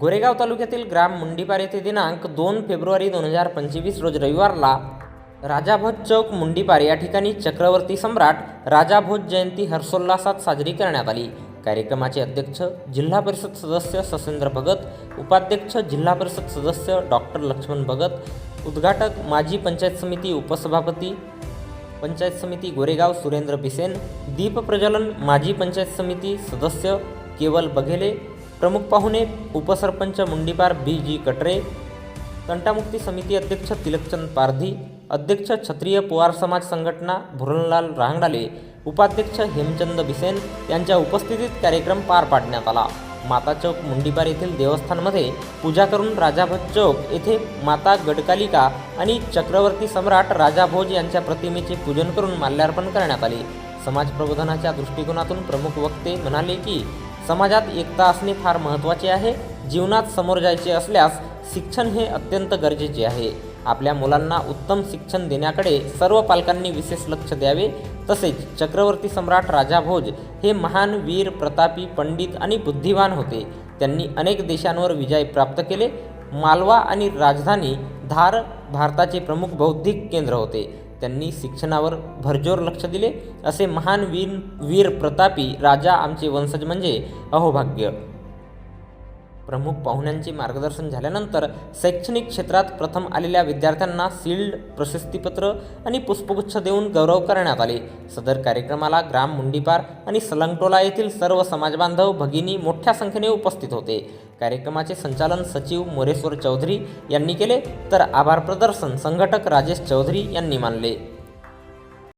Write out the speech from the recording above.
गोरेगाव तालुक्यातील ग्राम मुंडीपार येथे दिनांक दोन फेब्रुवारी दोन हजार पंचवीस रोज रविवारला राजाभोज चौक मुंडीपार या ठिकाणी चक्रवर्ती सम्राट राजाभोज जयंती हर्षोल्लासात साजरी करण्यात आली. कार्यक्रमाचे अध्यक्ष जिल्हा परिषद सदस्य ससेंद्र भगत उपाध्यक्ष जिल्हा परिषद सदस्य डॉक्टर लक्ष्मण भगत उद्घाटक माजी पंचायत समिती उपसभापती पंचायत समिती गोरेगाव सुरेंद्र बिसेन दीप प्रज्वलन माजी पंचायत समिती सदस्य केवल बघेले प्रमुख पाहुणे उपसरपंच मुंडीपार बी जी कटरे तंटामुक्ती समिती अध्यक्ष तिलकचंद पारधी अध्यक्ष क्षत्रिय पुवार समाज संघटना भुरनलाल रांगडाले उपाध्यक्ष हेमचंद बिसेन यांच्या उपस्थितीत कार्यक्रम पार पाडण्यात आला. माता चौक मुंडीपार येथील देवस्थानमध्ये पूजा करून राजाभोज चौक येथे माता गडकालिका आणि चक्रवर्ती सम्राट राजाभोज यांच्या प्रतिमेचे पूजन करून माल्यार्पण करण्यात आले. समाज प्रबोधनाच्या दृष्टिकोनातून प्रमुख वक्ते म्हणाले की समाजात एकता असणे फार महत्त्वाचे आहे. जीवनात समोर जायचे असल्यास शिक्षण हे अत्यंत गरजेचे आहे. आपल्या मुलांना उत्तम शिक्षण देण्याकडे सर्व पालकांनी विशेष लक्ष द्यावे. तसेच चक्रवर्ती सम्राट राजा भोज हे महान वीर प्रतापी पंडित आणि बुद्धिवान होते. त्यांनी अनेक देशांवर विजय प्राप्त केले. मालवा आणि राजधानी धार भारताचे प्रमुख बौद्धिक केंद्र होते. त्यांनी शिक्षणावर भरजोर लक्ष दिले. असे महान वीर वीर प्रतापी राजा आमचे वंशज म्हणजे अहोभाग्य. प्रमुख पाहुण्यांचे मार्गदर्शन झाल्यानंतर शैक्षणिक क्षेत्रात प्रथम आलेल्या विद्यार्थ्यांना सील्ड प्रशस्तीपत्र आणि पुष्पगुच्छ देऊन गौरव करण्यात आले. सदर कार्यक्रमाला ग्राम मुंडीपार आणि सलंगटोला येथील सर्व समाजबांधव भगिनी मोठ्या संख्येने उपस्थित होते. कार्यक्रमाचे संचालन सचिव मोरेश्वर चौधरी यांनी केले तर आभार प्रदर्शन संघटक राजेश चौधरी यांनी मानले.